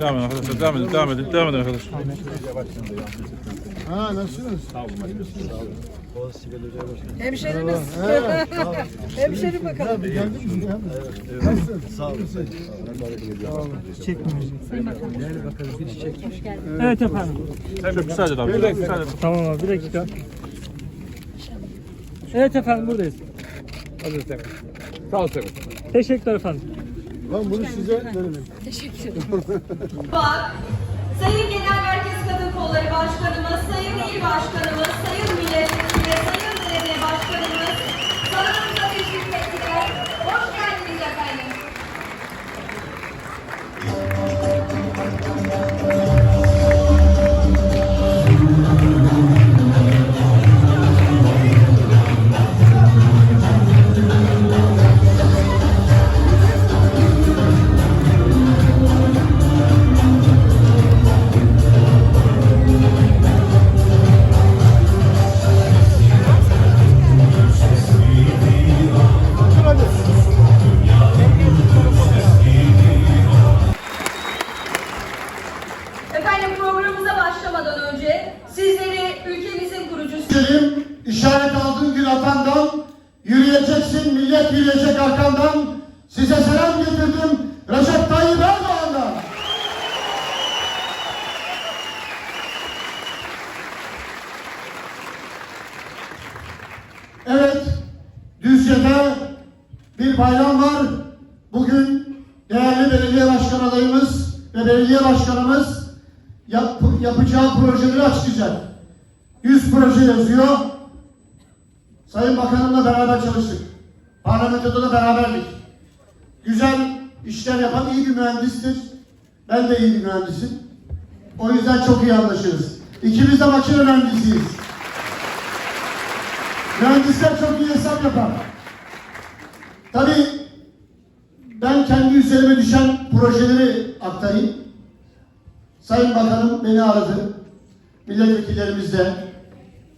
Devam edin arkadaşlar. Devam edin. Devam edin. Devam edin arkadaşlar. Ha nasılsınız? Hemşerimiz. Hemşeri bakalım. Bir geldin mi? Nasılsın? Sağ olun. Evet efendim. Şöyle müsaade abi. Bir dakika. Tamam abi bir dakika. Evet efendim buradayız. Sağ olun efendim. Teşekkürler efendim. Lan bunu size verelim. Bak, Sayın Genel Merkez Kadın Kolları Başkanımız, Sayın İl Başkanımız, Sayın Milletvekili ve Sayın Belediye Başkanımız salonumuza teşrif ettiler. Hoş geldiniz. Efendim Düzce'de bir bayram var. Bugün değerli belediye başkan adayımız ve belediye başkanımız yap- yapacağı projeleri açıklayacak. 100 proje yazıyor. Sayın Bakanımla beraber çalıştık. Parlamentoda da beraberdik. Güzel işler yapan iyi bir mühendistir. Ben de iyi bir mühendisim. O yüzden çok iyi anlaşırız. İkimiz de makine mühendisiyiz. Mühendisler çok iyi hesap yapar. Tabii ben kendi üzerime düşen projeleri aktarayım. Sayın Bakanım beni aradı. Milletvekillerimiz de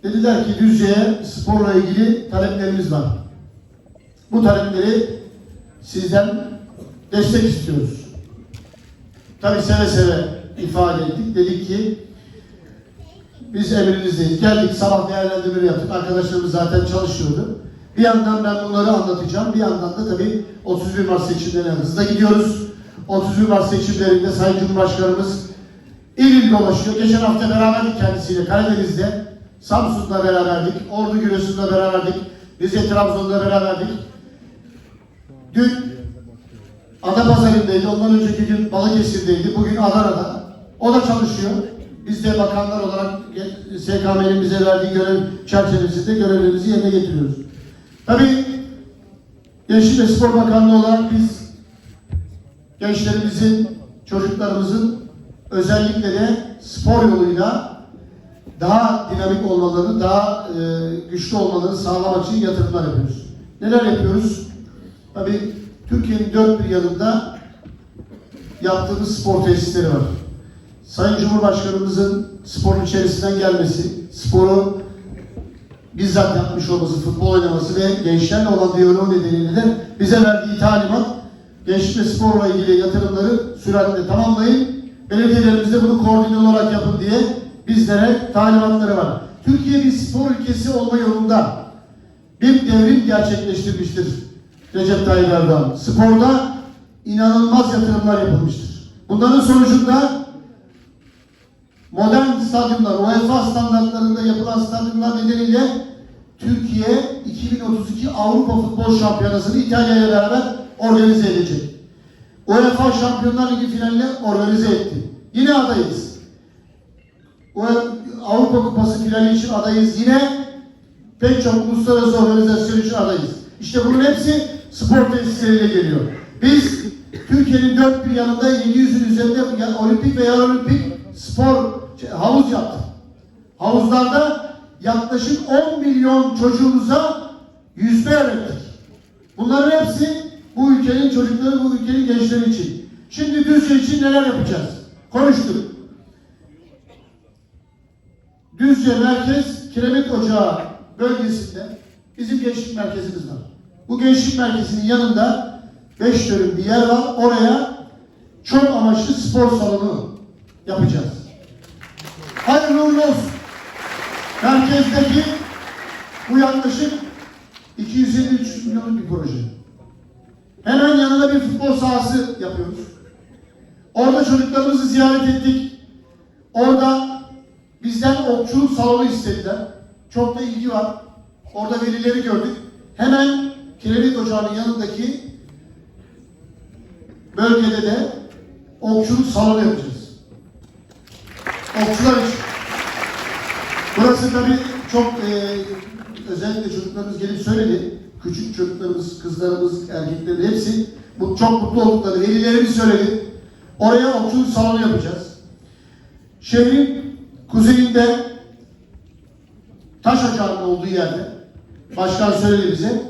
dediler ki Düzce'ye sporla ilgili taleplerimiz var. Bu talepleri sizden destek istiyoruz. Tabii seve seve ifade ettik. Dedik ki biz emrinizdeyiz. Geldik sabah değerlendirme yaptık. Arkadaşlarımız zaten çalışıyordu. Bir yandan ben bunları anlatacağım. Bir yandan da tabii 31 Mart seçimlerine hızla gidiyoruz. 31 Mart seçimlerinde Sayın Cumhurbaşkanımız il il dolaşıyor. Geçen hafta beraberdik kendisiyle Karadeniz'de. Samsun'da beraberdik. Ordu Giresun'da beraberdik. Rize Trabzon'da beraberdik. Dün Adapazarı'ndaydı. Ondan önceki gün Balıkesir'deydi. Bugün Adana'da. O da çalışıyor. Biz de bakanlar olarak SKM'nin bize verdiği görev çerçevesinde görevlerimizi yerine getiriyoruz. Tabii Gençlik ve Spor Bakanlığı olarak biz gençlerimizin, çocuklarımızın özellikle de spor yoluyla daha dinamik olmalarını, daha e, güçlü olmalarını sağlamak için yatırımlar yapıyoruz. Neler yapıyoruz? Tabii Türkiye'nin dört bir yanında yaptığımız spor tesisleri var. Sayın Cumhurbaşkanımızın sporun içerisinden gelmesi, sporu bizzat yapmış olması, futbol oynaması ve gençlerle olan diyaloğu nedeniyle de bize verdiği talimat gençlik ve sporla ilgili yatırımları süratle tamamlayın. Belediyelerimizde bunu koordine olarak yapın diye bizlere talimatları var. Türkiye bir spor ülkesi olma yolunda bir devrim gerçekleştirmiştir Recep Tayyip Erdoğan. Sporda inanılmaz yatırımlar yapılmıştır. Bunların sonucunda modern stadyumlar, UEFA standartlarında yapılan stadyumlar nedeniyle Türkiye 2032 Avrupa Futbol Şampiyonası'nı İtalya ile beraber organize edecek. UEFA Şampiyonlar Ligi finaline organize etti. Yine adayız. Avrupa Kupası finali için adayız. Yine pek çok uluslararası organizasyon için adayız. İşte bunun hepsi spor tesisleriyle geliyor. Biz Türkiye'nin dört bir yanında 700'ün üzerinde olimpik ve yarolimpik spor şey, havuz yaptık. Havuzlarda yaklaşık 10 milyon çocuğumuza yüzme öğrettik. Bunların hepsi bu ülkenin çocukları, bu ülkenin gençleri için. Şimdi Düzce için neler yapacağız? Konuştuk. Düzce Merkez Kiremit Ocağı bölgesinde bizim gençlik merkezimiz var. Bu gençlik merkezinin yanında 5 dönüm bir yer var. Oraya çok amaçlı spor salonu yapacağız. Hayırlı uğurlu olsun. Merkezdeki bu yaklaşık 253 milyonluk bir proje. Hemen yanında bir futbol sahası yapıyoruz. Orada çocuklarımızı ziyaret ettik. Orada bizden okçuluk salonu istediler. Çok da ilgi var. Orada velileri gördük. Hemen Kiremit Ocağı'nın yanındaki bölgede de okçuluk salonu yapacağız. Okçular için. Burası tabii çok e, özellikle çocuklarımız gelip söyledi. Küçük çocuklarımız, kızlarımız, erkeklerin hepsi bu çok mutlu oldukları velilerimiz söyledi. Oraya okçuluk salonu yapacağız. Şehrin kuzeyinde taş ocağının olduğu yerde başkan söyledi bize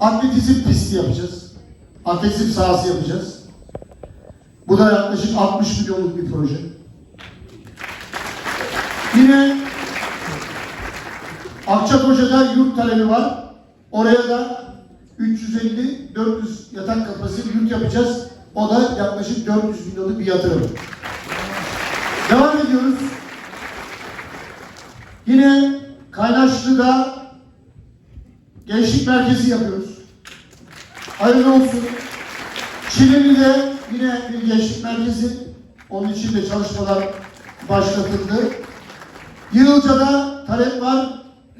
atletizm pisti yapacağız. Atletizm sahası yapacağız. Bu da yaklaşık 60 milyonluk bir proje. Yine Akçakoca'da yurt talebi var. Oraya da 350-400 yatak kapasite bir yurt yapacağız. O da yaklaşık 400 milyonluk bir yatırım. Devam ediyoruz. Yine Kaynaşlı'da gençlik merkezi yapıyoruz. Hayırlı olsun. Çilinli'de yine bir gençlik merkezi. Onun için de çalışmalar başlatıldı. Yığılca'da talep var.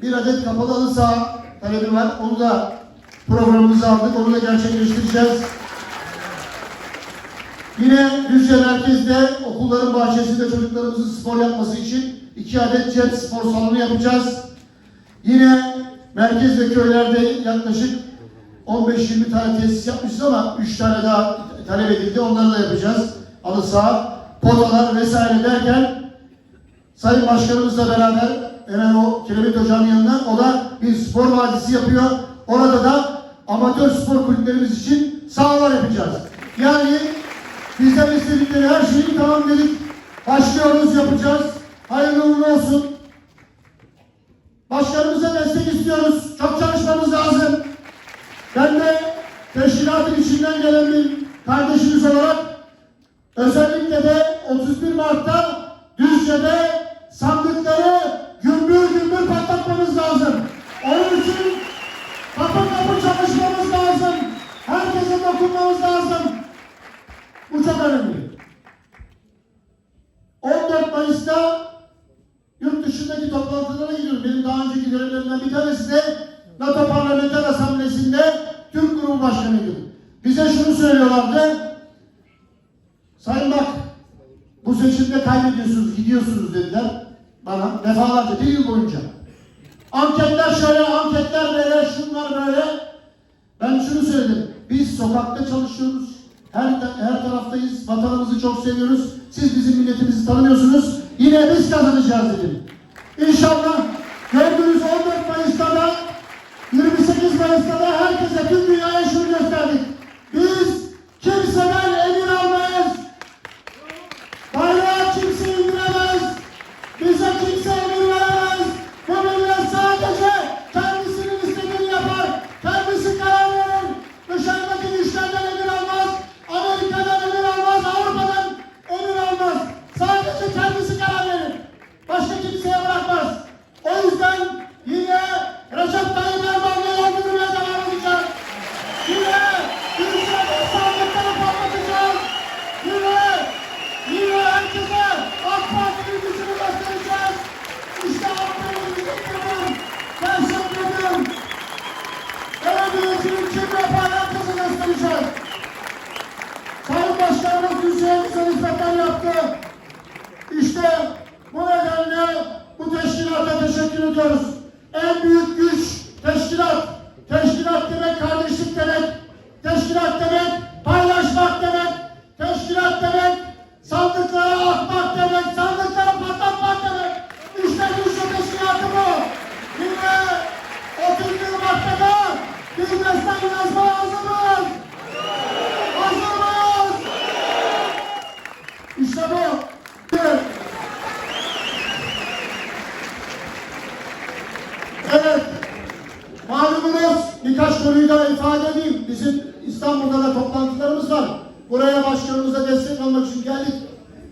Bir adet kapalı halı saha talebi var. Onu da programımıza aldık. Onu da gerçekleştireceğiz. Yine Düzce merkezde okulların bahçesinde çocuklarımızın spor yapması için iki adet cep spor salonu yapacağız. Yine merkez ve köylerde yaklaşık 15-20 tane tesis yapmışız ama 3 tane daha talep edildi. Onları da yapacağız. Halı saha, potalar vesaire derken Sayın Başkanımızla beraber hemen o Kiremit Hoca'nın yanına o da bir spor vadisi yapıyor. Orada da amatör spor kulüplerimiz için sahalar yapacağız. Yani bizden istedikleri her şeyi tamam dedik. Başlıyoruz yapacağız. Hayırlı uğurlu olsun. Başkanımıza destek istiyoruz. Çok çalışmamız lazım. Ben de teşkilatın içinden gelen bir kardeşiniz olarak Türk Grubu Başkanıydım. Bize şunu söylüyorlardı. Sayın bak, bu seçimde kaybediyorsunuz, gidiyorsunuz dediler bana defalarca bir yıl boyunca. Anketler şöyle, anketler böyle, şunlar böyle. Ben şunu söyledim. Biz sokakta çalışıyoruz. Her, her taraftayız. Vatanımızı çok seviyoruz. Siz bizim milletimizi tanımıyorsunuz. Yine biz kazanacağız dedim. İnşallah gördüğünüz 14 Mayıs'ta da 28 Mayıs'ta da herkese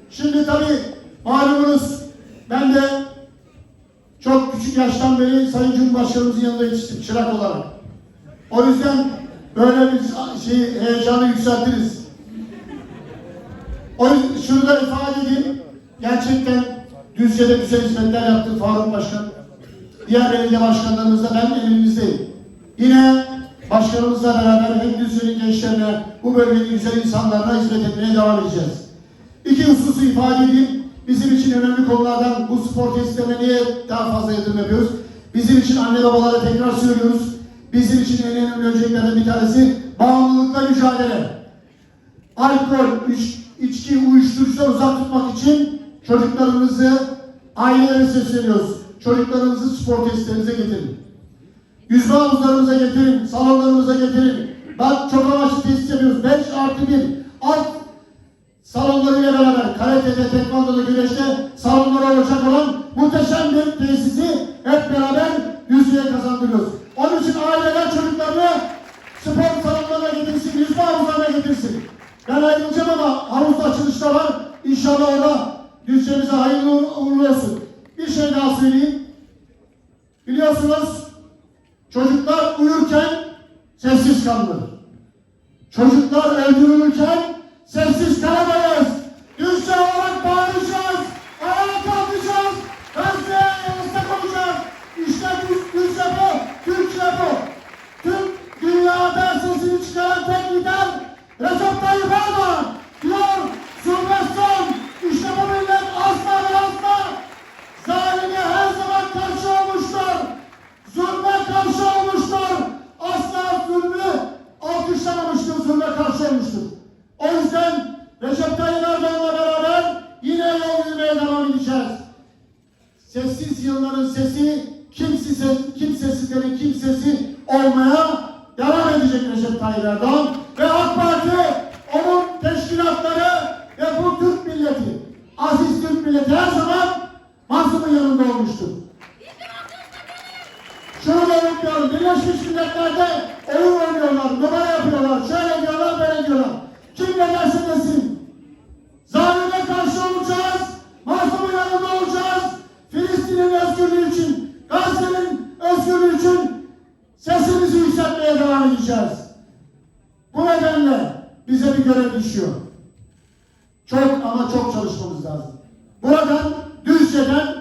Şimdi tabii malumunuz ben de çok küçük yaştan beri Sayın Cumhurbaşkanımızın yanında yetiştim çırak olarak. O yüzden böyle bir şey heyecanı yükseltiriz. O yüzden şunu ifade edeyim. Gerçekten Düzce'de güzel hizmetler yaptı Faruk Başkan. Diğer belediye başkanlarımızla ben elimizdeyim. Yine başkanımızla beraber hem Düzce'nin gençlerine, bu bölgenin güzel insanlarına hizmet etmeye devam edeceğiz. İki hususu ifade edeyim. Bizim için önemli konulardan bu spor tesislerine niye daha fazla yatırım yapıyoruz? Bizim için anne babalara tekrar söylüyoruz. Bizim için en önemli önceliklerden bir tanesi bağımlılıkla mücadele. Alkol, iç, içki, uyuşturucudan uzak tutmak için çocuklarımızı ailelere sesleniyoruz. Çocuklarımızı spor tesislerimize getirin. Yüzme havuzlarımıza getirin, salonlarımıza getirin. Bak çok amaçlı tesis yapıyoruz. 5 artı 1 alt salonlarıyla beraber karate'de, tekvandoda, güreşte salonları olacak olan muhteşem bir tesisi hep beraber yüzüye kazandırıyoruz. Onun için aileler çocuklarını spor salonlarına getirsin, yüzme havuzlarına getirsin. Ben ayrılacağım ama havuzda açılışta var. İnşallah orada yüzeceğimize hayırlı uğurlu olsun. Bir şey daha söyleyeyim. Biliyorsunuz çocuklar uyurken sessiz kalınır. Çocuklar öldürülürken sessiz kalamayız. Düzce olarak bağıracağız. Ayağa kalkacağız. Gazze'ye destek olacağız. İşte düz, Düzce bu. Türkiye bu. Tüm dünyada sesini çıkaran tek lider Recep Tayyip Erdoğan. Diyor zulmet son. İşte bu millet asla ve asla zalime her zaman karşı olmuştur. Zulme karşı olmuştur. Asla zulmü alkışlamamıştır, zulme karşı olmuştur. O yüzden Recep Tayyip Erdoğan'la beraber yine yol yürümeye devam edeceğiz. Sessiz yılların sesi, kimsesiz, kimsesizlerin kimsesi olmaya devam edecek Recep Tayyip Erdoğan. Ve AK Parti, onun teşkilatları ve bu Türk milleti, aziz Türk milleti her zaman Mazlum'un yanında olmuştur. Şunu unutmayalım. Birleşmiş Milletler'de oyun oynuyorlar, numara yapıyorlar. Şöyle diyorlar, böyle diyorlar. Kim ne derse desin. Zalime karşı olacağız. Mazlumun yanında olacağız. Filistin'in özgürlüğü için, Gazze'nin özgürlüğü için sesimizi yükseltmeye devam edeceğiz. Bu nedenle bize bir görev düşüyor. Çok ama çok çalışmamız lazım. Buradan, Düzce'den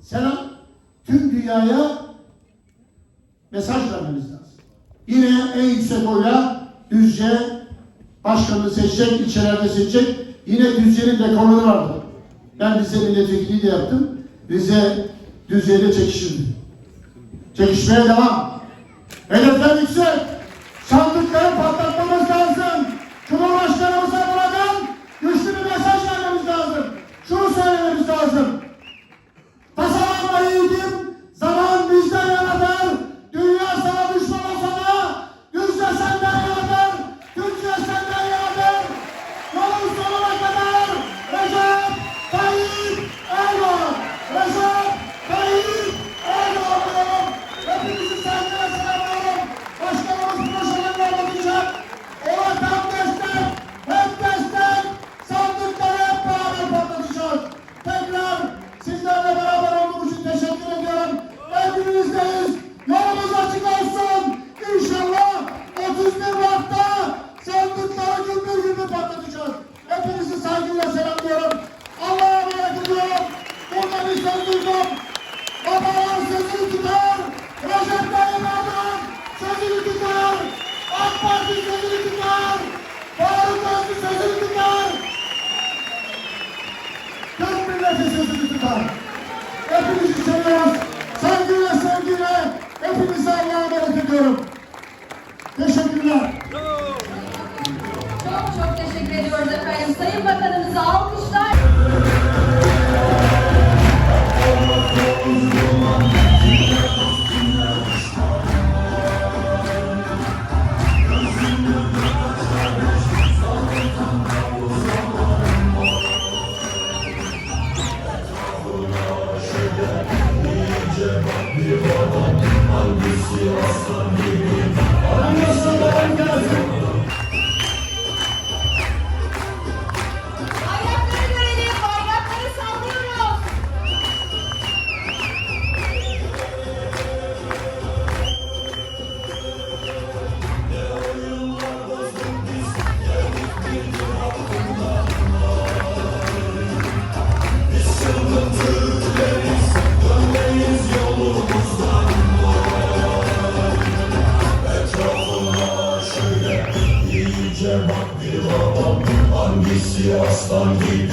selam tüm dünyaya mesaj vermemiz lazım. Yine en yüksek oyla Düzce başkanını seçecek, ilçelerde seçecek. Yine Düzce'nin dekorları vardı. Ben Rize milletvekili de yaptım. Rize Düzce'yle çekişildi. Çekişmeye devam. Hedefler yüksek. Sandıkları patlatmamız Hepinizi seviyoruz. Saygıyla sevgiyle hepinize Allah'a emanet ediyorum. Teşekkürler. Çok çok teşekkür ediyoruz efendim. Sayın Bakanımıza alkışlar. Sayın